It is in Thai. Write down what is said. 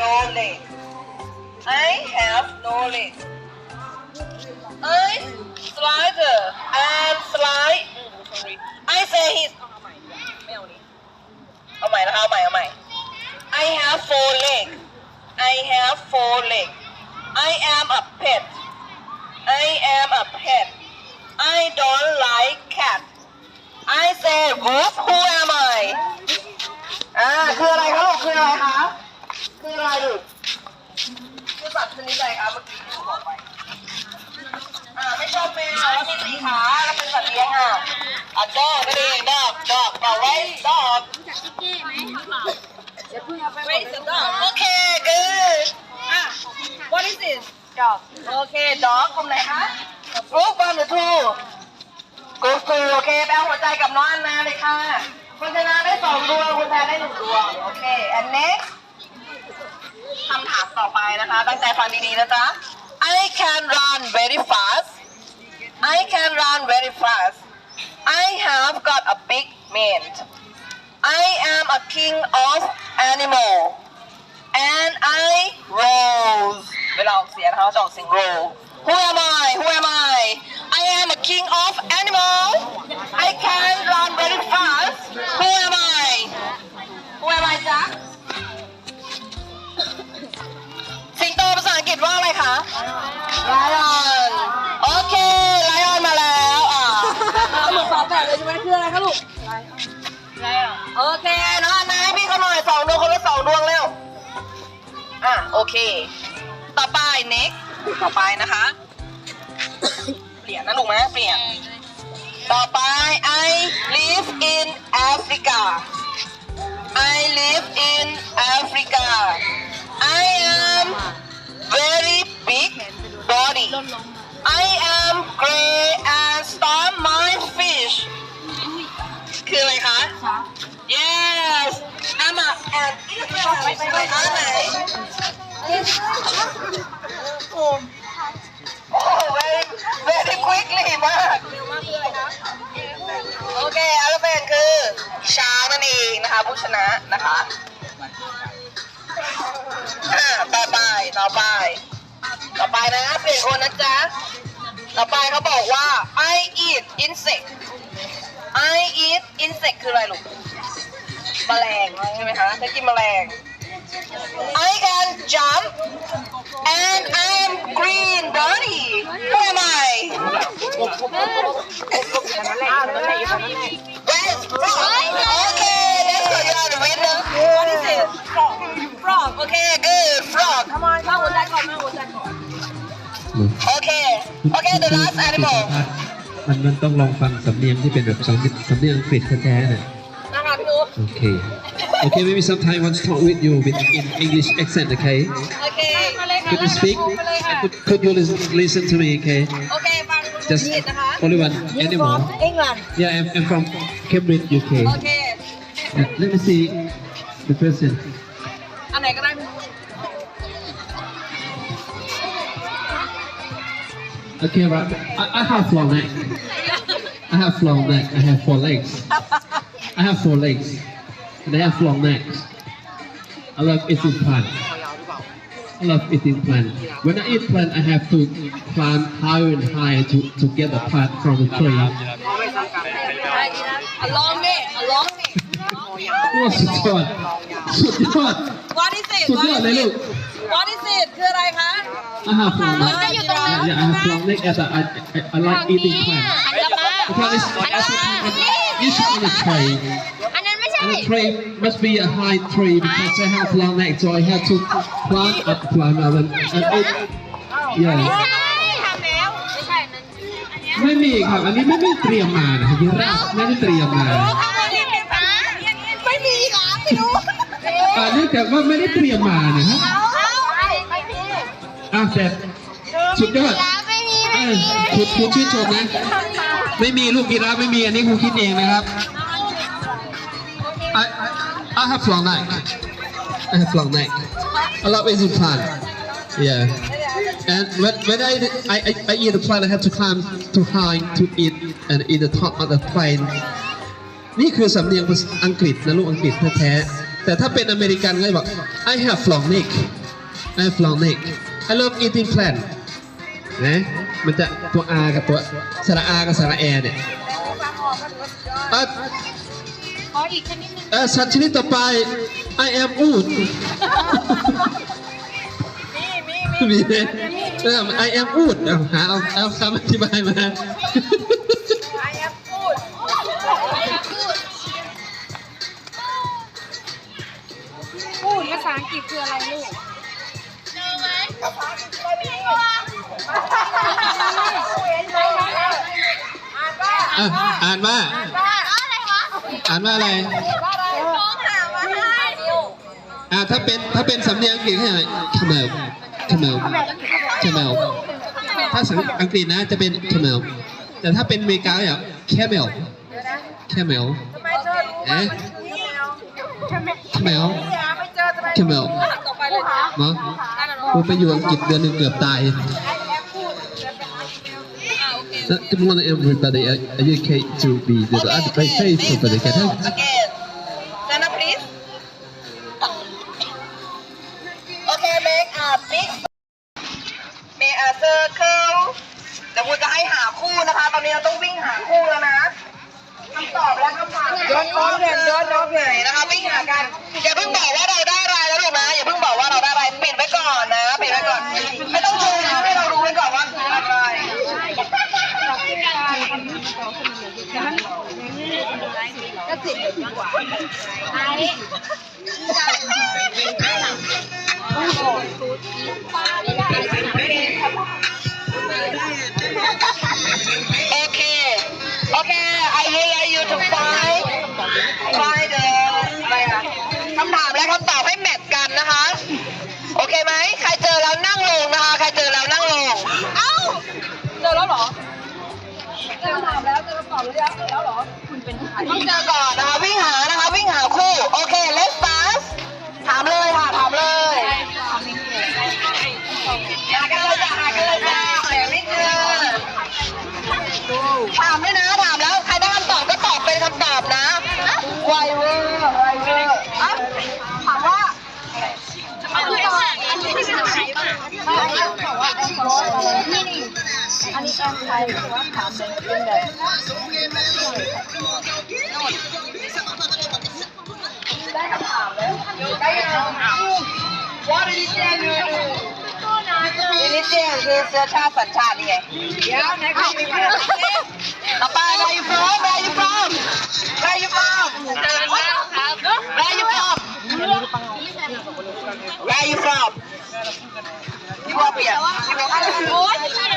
no leg I have no leg I slider and slide อืม sorry I say he's เอาใหม่ไม่เอานี้เอาใหม่นะคะเอาใหม่เอาใหม่ I have four leg I have four leg I am a pet I am a pet I don't like cat I say wolf who am I อ่าคืออะไรคะลูกคืออะไรคะ คืออะไรลูกคือสัตว์ชนิดใดคะเมื่อกี้ที่หนูบอกไปอ่าไม่ชอบแมวแล้วมีสีขาแล้วเป็นสัตว์เลี้ยงอะอะดอกนั่นเองดอกดอกเอาไว้ดอก Wait the dog Okay good อะ What is this dog Okay dog กลุ่มไหนคะ Group one or two Group two โอเคไปเอาหัวใจกับน้องอันนาเลยค่ะคุณชนะได้สองดวงคุณแพนได้หนึ่งดวงโอเค and next คำถามต่อไปนะคะ ตั้งใจฟังดีๆนะจ๊ะ I can run very fast I can run very fast I have got a big mane I am a king of animal and I rose เวลาออกเสียงนะคะจะออกเสียง roll Who am I Who am I I am a king of animal โตภาษาอังกฤษว่าอะไรคะ lion โอเค lion มาแล้วอะหนูสอบแบบเลยใช่ไหมคืออะไรคะลูก lion โอเคนะนายให้พี่เขาหน่อยสองดวงคนละสองดวงเร็วอะโอเค ต่อไป next ต่อไปนะคะ เปลี่ยนนะลูกนะเปลี่ยนต่อไป I live in Africa I live in Africa I am very big body I am gray and storm my fish คืออะไรคะ Yes I'm a an elephant ไปไปอันไหนโอ้ very very quickly มากโอเคอัลเฟนคือช้างนั่นเองนะคะผู้ชนะนะคะ ปนะเปลี่ยนคนนะจ๊ะ ต่อไปเขาบอกว่า I eat insect I eat insect คืออะไรลูก แมลงใช่ไหมคะจะกินแมลง I can jump and I am green dirty Who am I Yes frog Okay let's go you are the winner What is it Frog Okay good Okay Okay the last animal มันมันต้องลองฟังสำเนียงที่เป็นแบบสำเนียงสำเนียงอังกฤษแท้ๆน่ะนะคะพี่นุ๊กโอเคโอเค maybe sometime want to talk with you with in English accent okay โอเคมาเลยค่ะ could you speak มาเลยค่ะ could, could you listen, listen to me okay โอเค ฟัง just ผิดนะคะ only one animal England yeah I'm, I'm from Cambridge UK โอเค Yeah, let me see the question okay right I, I have long neck I have long neck I have four legs I have four legs and I have long necks I love eating plant I love eating plant when I eat plant I have to climb higher and higher to, to get the plant from the tree อะลองนี่อะลองนี่ ว่าสุดยอดสุดยอด What is it สุดยอดเลยลูก What is it คืออะไรคะ I have long มัน neck จะอยู่ตรงนั้น yeah I have long neck and I, I, I like eating plant อันกลับมา because it's, it's usually on a tray อันนั้นไม่ใช่ And the tree must be a high tree because I have long neck, so I have to climb up, climb up, and, and it, ไม่ yeah. ใช่ทำแล้ว ไม่ใช่นั่นอันเนี้ยไม่มีครับ อันนี้ไม่ได้เตรียมมานะครับยี่ราไม่ได้เตรียมมาเอามาเรียนเป็นฟ้าไม่มีค่ะไม่รู้ อ่าเนื่องจากว่าไม่ได้เตรียมมานะครับ เอาไม่มี อะเสร็จ สุดยอด ไม่ครูครูชื่นชมนะ ไม่มีลูกกีฬาไม่มีอันนี้คุณคิดเองนะครับไอ้ไอ้ฮับลองไหนไอ้ฮับลองไหนอัลลอฮ์เป็นสุดพาน yeah and when when I I I, I eat the plane I have to climb too high to eat and eat the top of the plane นี่คือสำเนียงภาษาอังกฤษนะลูกอังกฤษแท้แต่ถ้าเป็นอเมริกันก็จะบอก I have long neck I have long neck I love eating plant นะมันจะตัว R กับตัวสระ R กับสระ A เนี่ยเอ่อขออีกชนิดนึงเอ่อสัตว์ชนิดต่อไป I am wood มีเนี่ยเออ I am wood เอาหาเอาเอาคำอธิบายมาพูดภาษาอังกฤษคืออะไรลูก อะอ่านว่าอ่านว่าอะไรอ่าถ้าเป็นถ้าเป็นสำเนียงอังกฤษให้หน่อย camel camel camel ถ้าสังอังกฤษนะจะเป็น camel แต่ถ้าเป็นอเมริกาเนี่ย camel camel เอ๊ะ camel camel เนาะกูไปอยู่อังกฤษเดือนหนึ่งเกือบตาย Good morning everybody I educate to be the advice for the cat again stand up please okay make a big make a circle เดี๋ยวกูจะให้หาคู่นะคะ ตอนนี้เราต้องวิ่งหาคู่แล้วนะคำตอบและคำถามย้อนน้องเลยย้อนน้องเลยนะคะวิ่งหากันอย่าเพิ่งบอกว่าเรา ป้าไม่ได้โอเคโอเค I will let you to find find the อะไรอะคำถามและคำตอบให้แมทกันนะคะ โอเคไหม ใครเจอแล้วนั่งลงนะคะ ใครเจอแล้วนั่งลง เอ้า เจอแล้วเหรอ เจอคำถามแล้วเจอคำตอบหรือยังแล้วเหรอ คุณเป็นใครต้องเจอก่อนนะคะ วิ่งหานะคะ วิ่งหาคู่ โอเค ป่ะไม่แอมบอกว่าแอมบอกว่านี่นี่อันนี้แอมใครหรือว่าถามเป็นเป็นแบบได้คำถามแล้วได้ยัง What religion you do religion คือเชื้อชาติสัญชาตินี่ไงเดี๋ยวไหนใครมีพูดต่อไป where you from where you from where you from where you from where you